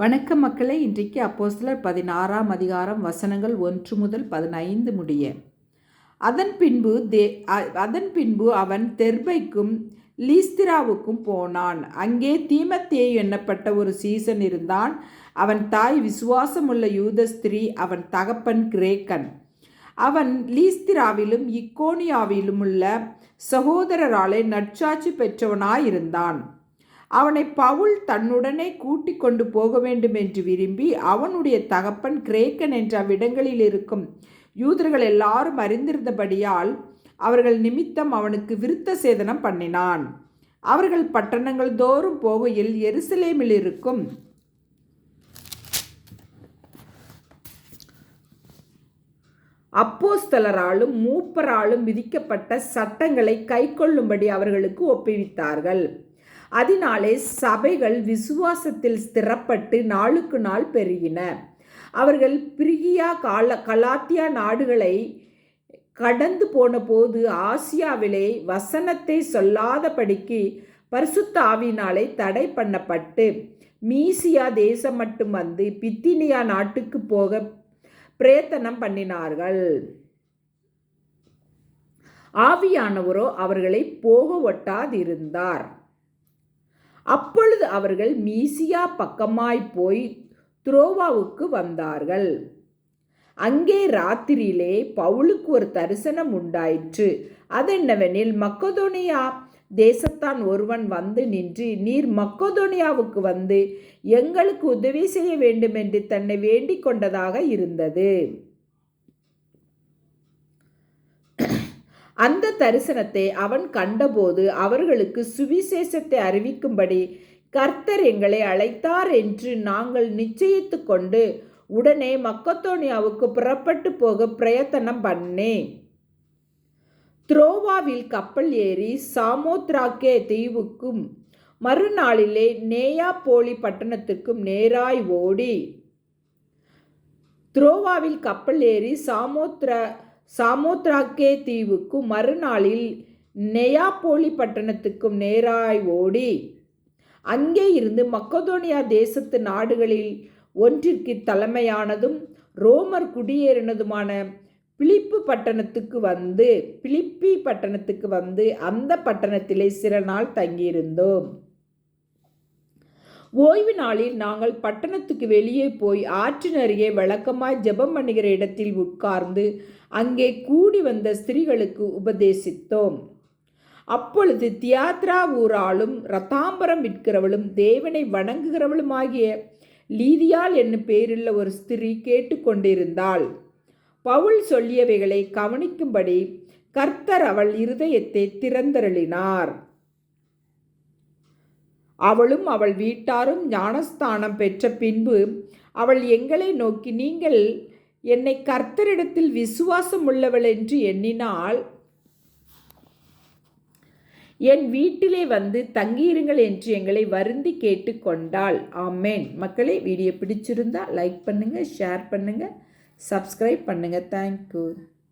வணக்க மக்களை இன்றைக்கு அப்போஸ்தலர் பதினாறாம் அதிகாரம் வசனங்கள் ஒன்று முதல் பதினைந்து முடிய. அதன் பின்பு தே அதன் பின்பு அவன் தெர்பைக்கும் லீஸ்திராவுக்கும் போனான். அங்கே தீமத்தே எண்ணப்பட்ட ஒரு சீசன் இருந்தான். அவன் தாய் விசுவாசமுள்ள யூத ஸ்திரீ அவன் தகப்பன் கிரேக்கன். அவன் லீஸ்திராவிலும் இக்கோனியாவிலும் உள்ள சகோதரராலே நற்சாட்சி பெற்றவனாயிருந்தான். அவனை பவுல் தன்னுடனே கூட்டிக் கொண்டு போக வேண்டும் என்று விரும்பி அவனுடைய தகப்பன் கிரேக்கன் என்ற அவ்விடங்களில் இருக்கும் யூதர்கள் எல்லாரும் அறிந்திருந்தபடியால் அவர்கள் நிமித்தம் அவனுக்கு விருத்த சேதனம் பண்ணினான். அவர்கள் பட்டணங்கள் தோறும் போகையில் எருசலேமில் இருக்கும் அப்போஸ்தலராலும் மூப்பராலும் விதிக்கப்பட்ட சட்டங்களை கைக்கொள்ளும்படி அவர்களுக்கு ஒப்புவித்தார்கள். அதனாலே சபைகள் விசுவாசத்தில் ஸ்திரப்பட்டு நாளுக்கு நாள் பெருகின. அவர்கள் பிரிகியா கால கலாத்தியா நாடுகளை கடந்து போன போது ஆசியாவிலே வசனத்தை சொல்லாதபடிக்கு பரிசுத்த ஆவினாலே தடை பண்ணப்பட்டு மீசியா தேசம் மட்டும் வந்து பித்தினியா நாட்டுக்கு போக பிரயத்தனம் பண்ணினார்கள். ஆவியானவரோ அவர்களை போக ஒட்டாதிருந்தார் அப்பொழுது அவர்கள் மீசியா பக்கமாய் போய் துரோவாவுக்கு வந்தார்கள். அங்கே ராத்திரியிலே பவுலுக்கு ஒரு தரிசனம் உண்டாயிற்று. அதென்னவெனில் மக்கதோனியா தேசத்தான் ஒருவன் வந்து நின்று நீர் மக்கதோனியாவுக்கு வந்து எங்களுக்கு உதவி செய்ய வேண்டும் என்று தன்னை வேண்டிக் கொண்டதாக இருந்தது. அந்த தரிசனத்தை அவன் கண்டபோது அவர்களுக்கு சுவிசேஷத்தை அறிவிக்கும்படி கர்த்தர் எங்களை அழைத்தார் என்று நாங்கள் நிச்சயித்து கொண்டு உடனே மக்கத்தோனியாவுக்கு புறப்பட்டு போக பிரயத்தனம் பண்ணேன். த்ரோவாவில் கப்பல் ஏறி சாமோத்ராக்கே தீவுக்கும் மறுநாளிலே நேயா போலி பட்டணத்துக்கும் நேராய் ஓடி. த்ரோவாவில் கப்பல் ஏறி சாமோத்ரா சாமோத்ராக்கே தீவுக்கும் மறுநாளில் நெயாப்போலி பட்டணத்துக்கும் நேராய் ஓடி. அங்கே இருந்து மக்கதோனியா தேசத்து நாடுகளில் ஒன்றிற்கு தலைமையானதும் ரோமர் குடியேறினதுமான பிலிப்பு பட்டணத்துக்கு வந்து பிலிப்பி பட்டணத்துக்கு வந்து அந்த பட்டணத்திலே சில நாள் தங்கியிருந்தோம். ஓய்வு நாளில் நாங்கள் பட்டணத்துக்கு வெளியே போய் ஆற்றின் அருகே வழக்கமாய் ஜெபம் பண்ணுகிற இடத்தில் உட்கார்ந்து அங்கே கூடி வந்த ஸ்திரீகளுக்கு உபதேசித்தோம். அப்பொழுது தியாத்ரா ஊராளும் ரத்தாம்பரம் விற்கிறவளும் தேவனை வணங்குகிறவளுமாகிய லீதியால் என்னும் பேருள்ள ஒரு ஸ்திரீ கேட்டுக்கொண்டிருந்தாள் பவுல் சொல்லியவைகளை கவனிக்கும்படி கர்த்தர் அவள் இருதயத்தை திறந்தருளினார். அவளும் அவள் வீட்டாரும் ஞானஸ்தானம் பெற்ற பின்பு அவள் எங்களை நோக்கி நீங்கள் என்னை கர்த்தரிடத்தில் விசுவாசம் உள்ளவள் என்று எண்ணினால் என் வீட்டிலே வந்து தங்கியிருங்கள் என்று எங்களை வருந்தி கேட்டுக்கொண்டாள். ஆமேன். மக்களே வீடியோ பிடிச்சிருந்தா லைக் பண்ணுங்கள் ஷேர் பண்ணுங்கள் சப்ஸ்கிரைப் பண்ணுங்கள் தேங்க்யூ